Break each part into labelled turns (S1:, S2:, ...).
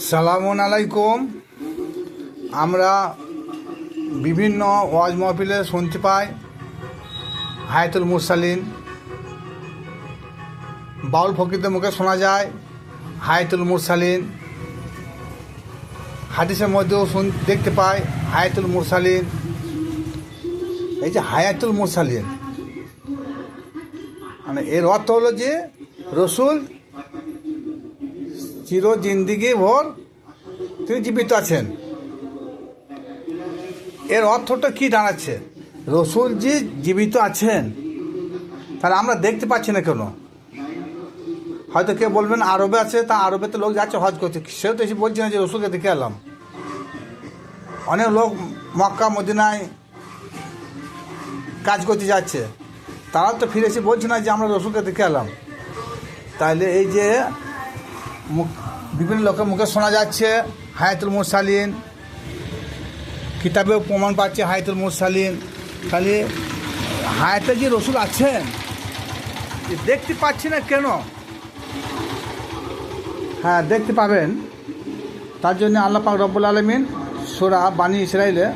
S1: সালামুন আলাইকুম। আমরা বিভিন্ন ওয়াজ মহফিলে শুনতে পাই। হায়াতুল মুরসালিন। বাউল ফকিরদের মুখে শোনা যায়, হায়াতুল মুরসালিন। হাদিসের মধ্যেও শুন দেখতে পাই, হায়াতুল মুরসালিন। এই যে হায়াতুল মুরসালিন। মানে এর অর্থ হলো যে, রসুল চির জিন্দিগি ভোর তিনি জীবিত আছেন। এর অর্থটা কি দাঁড়াচ্ছে? রসুলজি জীবিত আছেন। তাহলে আমরা দেখতে পাচ্ছি না কেন? হয়তো কেউ বলবেন, আরবে আছে, তা আরবে তো লোক যাচ্ছে, হজ করছে। সেও তো এসে বলছে না যে রসুলকে দেখে এলাম। অনেক লোক মক্কা, মদিনায় কাজ করতে যাচ্ছে। তারা তো ফিরে এসে বলছে না যে আমরা রসুলকে দেখে এলাম। তাহলে এই যে বিভিন্ন লোকের মুখে শোনা যাচ্ছে, হায়াতুল মুরসালিন। কিতাবেও প্রমাণ পাচ্ছে হায়াতুল মুরসালিন। তাহলে হায়াতে যে রসুল আছেন দেখতে পাচ্ছি না কেন? হ্যাঁ দেখতে পাবেন। তার জন্য আল্লাহ পাক রব্বুল আলমিন সোরা বাণী ইসরায়েলে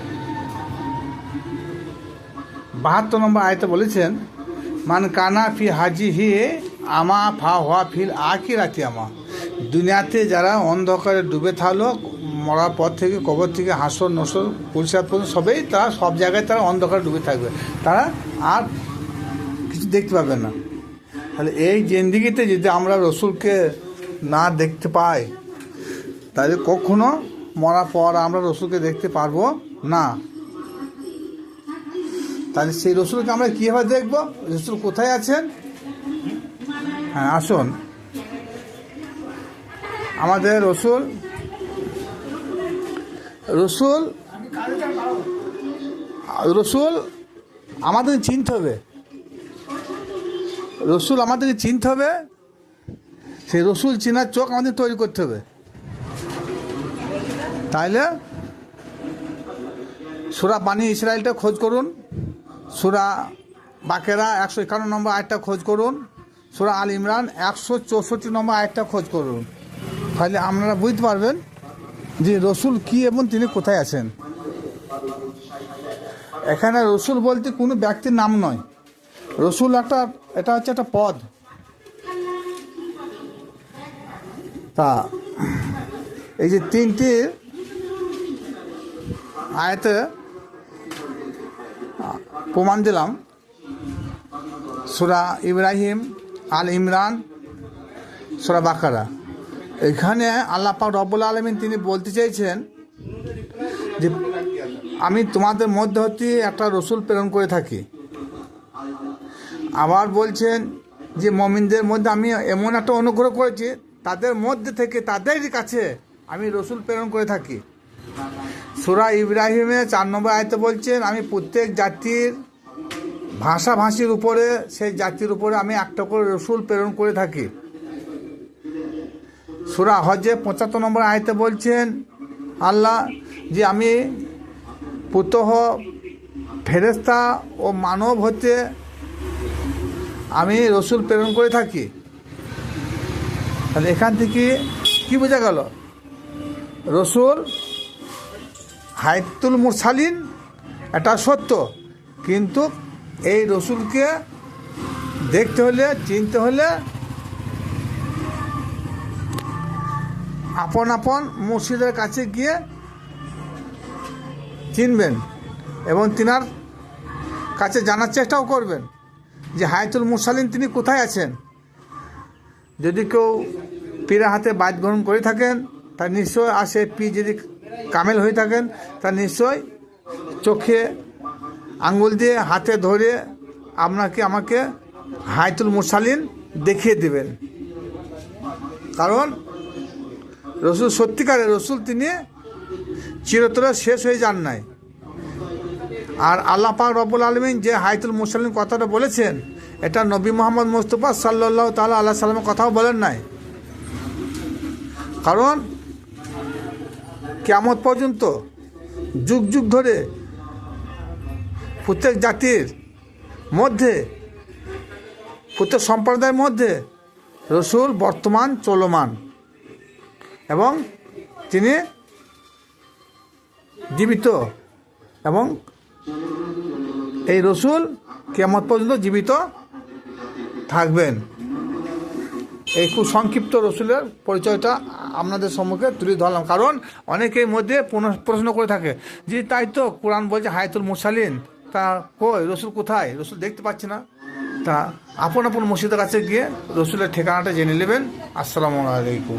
S1: বাহাত্তর নম্বর আয়তে বলেছেন, মান কানা ফি হাজি হি আমা ফা হওয়া ফিল আকি রাতি আমা। দুনিয়াতে যারা অন্ধকারে ডুবে থাকল, মরার পর থেকে, কবর থেকে হাসর নসর পরিষ্কার পর্যন্ত সবেই তারা সব জায়গায় তারা অন্ধকারে ডুবে থাকবে। তারা আর কিছু দেখতে পাবে না। তাহলে এই জেন্দিগিতে যদি আমরা রসুলকে না দেখতে পাই, তাহলে কখনো মরার পর আমরা রসুলকে দেখতে পারব না। তাহলে সেই রসুলকে আমরা কীভাবে দেখব? রসুল কোথায় আছেন? হ্যাঁ আসুন। আমাদের রসুল রসুল রসুল আমাদের চিনতে হবে। রসুল আমাদেরকে চিনতে হবে। সেই রসুল চিনার চোখ আমাদের তৈরি করতে হবে। তাইলে সুরা বাণী ইসরায়েলটা খোঁজ করুন। সুরা বাকেরা একশো একান্ন নম্বর আয়টা খোঁজ করুন। সুরা আল ইমরান একশো চৌষট্টি নম্বর আয়টা খোঁজ করুন। তাহলে আপনারা বুঝতে পারবেন যে রসুল কি এবং তিনি কোথায় আছেন। এখানে রসুল বলতে কোনো ব্যক্তির নাম নয়। রসুল একটা, এটা হচ্ছে একটা পদ। তা, এই যে তিনটি আয়তে প্রমাণ দিলাম। সুরা ইব্রাহিম, আল ইমরান, সুরা বাকারা। এখানে আল্লাহ পাক রব্বুল আলমিন তিনি বলতে চাইছেন যে আমি তোমাদের মধ্যে হতে একটা রসুল প্রেরণ করে থাকি। আবার বলছেন যে মমিনদের মধ্যে আমি এমন একটা অনুগ্রহ করেছি, তাদের মধ্যে থেকে তাদেরই কাছে আমি রসুল প্রেরণ করে থাকি। সুরা ইব্রাহিমে চার নম্বর আয়তে বলছেন, আমি প্রত্যেক জাতির ভাষাভাষীর উপরে, সেই জাতির উপরে আমি একটা করে রসুল প্রেরণ করে থাকি। সুরা হজে পঁচাত্তর নম্বর আয়তে বলছেন, আল্লাহ, যে আমি পুতহ ফেরেস্তা ও মানব হতে আমি রসুল প্রেরণ করে থাকি। তাহলে এখান থেকে কি বোঝা গেল? রসুল হায়তুল মুরসালিন, এটা সত্য। কিন্তু এই রসুলকে দেখতে হলে, চিনতে হলে আপন আপন মুর্শিদের কাছে গিয়ে চিনবেন এবং তিনার কাছে জানার চেষ্টাও করবেন যে হায়াতুল মুরসালিন তিনি কোথায় আছেন। যদি কেউ পীরের হাতে বাদ গ্রহণ করে থাকেন, তার নিশ্চয় আসে পি যদি কামেল হয়ে থাকেন তা নিশ্চয় চোখে আঙ্গুল দিয়ে, হাতে ধরে আপনাকে, আমাকে হায়তুল মুরসালিন দেখিয়ে দেবেন। কারণ রসুল সত্যিকারে রসুল তিনি চিরতরে শেষ হয়ে যান নাই। আর আল্লাহ পাক রব্বুল আলমিন যে হায়তুল মুরসালিন কথাটা বলেছেন, এটা নবী মোহাম্মদ মুস্তফা সাল্লাহ তাল্লাহ আল্লাহ সাল্লামের কথাও বলেন নাই। কারণ কেমন পর্যন্ত যুগ যুগ ধরে প্রত্যেক জাতির মধ্যে, প্রত্যেক সম্প্রদায়ের মধ্যে রসুল বর্তমান চলমান। এবং তিনি জীবিত এবং এই রসুল কেমত পর্যন্ত জীবিত থাকবেন। এই খুব সংক্ষিপ্ত রসুলের পরিচয়টা আপনাদের সম্মুখে তুলে ধরলাম। কারণ অনেকের মধ্যে প্রশ্ন করে থাকে, যে তাই তো কোরআন বলছে হায়াতুল মুসালিন তা কই, রসুল কোথায়? রসুল দেখতে পাচ্ছি না। তা আপন আপন মসজিদের কাছে গিয়ে রসুলের ঠিকানাটা জেনে নেবেন। আসসালামু আলাইকুম।